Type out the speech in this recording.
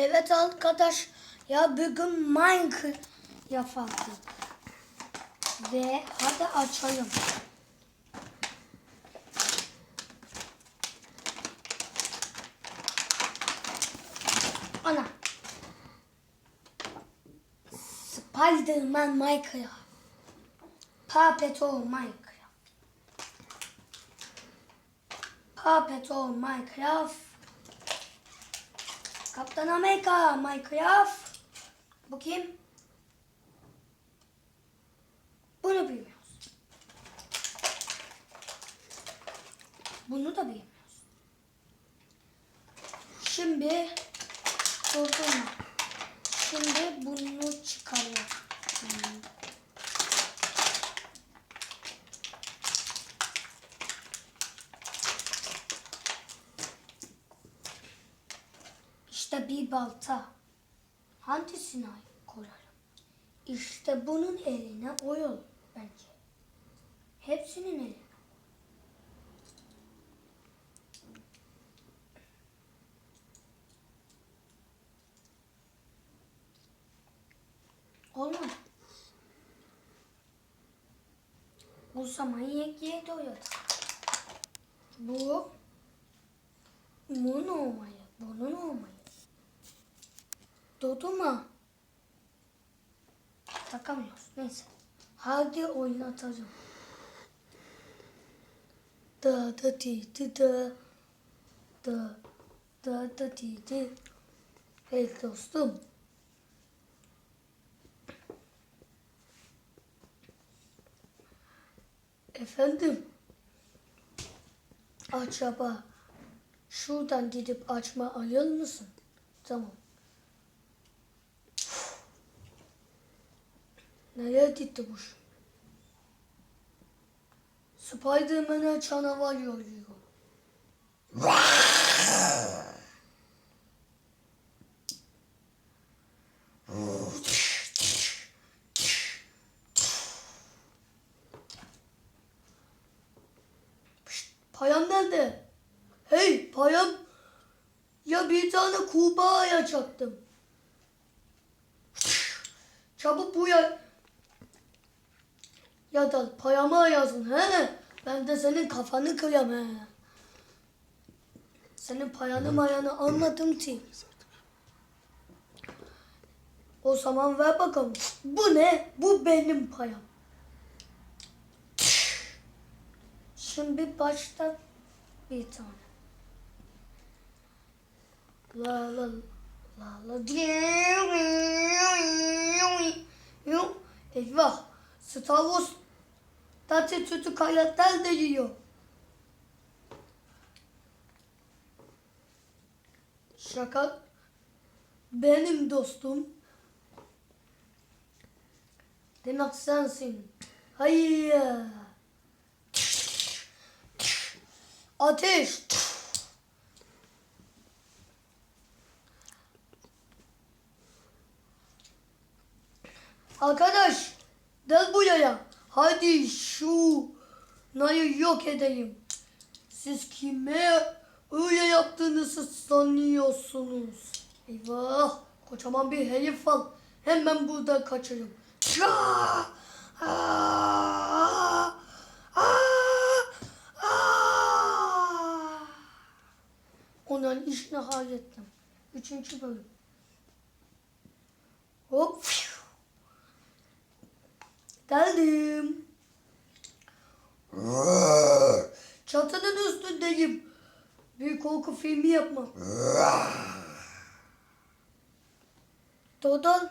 Evet arkadaş ya bugün Minecraft yapalım. Ve hadi açalım. Ana. Spider-Man Minecraft. Puppet Paw Minecraft. Puppet Paw Minecraft. Kaptan Amerika Minecraft. Bu kim? Bunu bilmiyoruz. Bunu da bilmiyoruz. Şimdi durdurma. Şimdi bunu çıkarıyor. İşte bir balta. Hangisine koyarım? İşte bunun eline oyul bence. Hepsinin eline. Olmadı. O zaman yekiye doyuyor. Bu bunun olmalı. Bunun olmalı. Doğdu mu? Takamıyoruz. Neyse. Hadi oynatalım. Da da di di da. Da da da di di. Hey dostum. Efendim? Acaba şuradan gidip açma ayır mısın? Tamam. Nereye gitti bu? şu? Spiderman'e canavar yolluyor. Pişt, Payam nerede? Hey payam. Ya bir tane kurbağaya çaktım. Çabuk bu ya. Ya da payama yazın he. Ben de senin kafanı kıyam he. Senin payanı mayanı anladım ki. O zaman ver bakalım. Bu ne? Bu benim payam. Şimdi başta bir tane. La la la la Eyvah! Star Wars Tatlı tutu karakter de yiyor. Şaka benim dostum. Demek sensin. Hayır. Ateş. Arkadaş, gel buraya. Hadi şu nayı yok edeyim. Siz kime öyle yaptığınızı sanıyorsunuz? Eyvah, kocaman bir herif var. Hemen burada kaçırım. Çaa! Aa! Aa! Aa! Onların işini hallettim. Üçüncü bölüm. Hop. Geldim. Çatının üstündeyim. Bir korku filmi yapma. Dodon. Dodon.